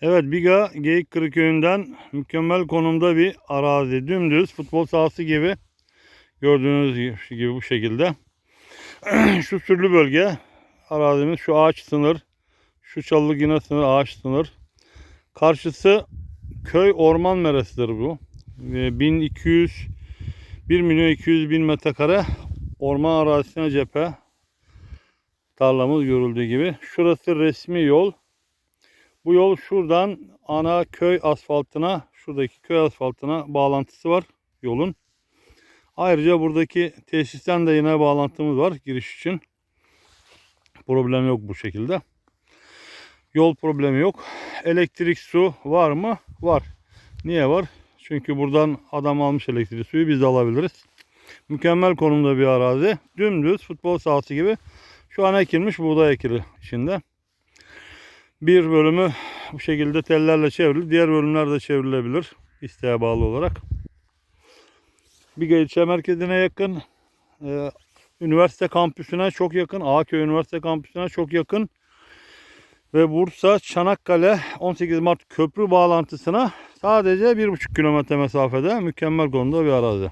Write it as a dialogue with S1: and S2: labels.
S1: Evet Biga Geyikkırı köyünden mükemmel konumda bir arazi. Dümdüz futbol sahası gibi. Gördüğünüz gibi bu şekilde. şu sürlü bölge arazimiz şu ağaç sınır. Şu çalılık yine sınır ağaç sınır. Karşısı köy orman meresidir bu. Ve 1200 1 milyon 200 bin metrekare orman arazisine cephe tarlamız görüldüğü gibi. Şurası resmi yol. Bu yol şuradan ana köy asfaltına, şuradaki köy asfaltına bağlantısı var yolun. Ayrıca buradaki tesisten de yine bağlantımız var giriş için. Problem yok bu şekilde. Yol problemi yok. Elektrik su var mı? Var. Niye var? Çünkü buradan adam almış elektrik suyu biz de alabiliriz. Mükemmel konumda bir arazi. Dümdüz futbol sahası gibi. Şu an ekilmiş buğday ekili içinde. Bir bölümü bu şekilde tellerle çevrili. Diğer bölümler de çevrilebilir. isteğe bağlı olarak. Biga ilçe merkezine yakın. Ee, üniversite kampüsüne çok yakın. Ağaköy Üniversite kampüsüne çok yakın. Ve Bursa Çanakkale 18 Mart köprü bağlantısına sadece 1,5 kilometre mesafede mükemmel konuda bir arazi.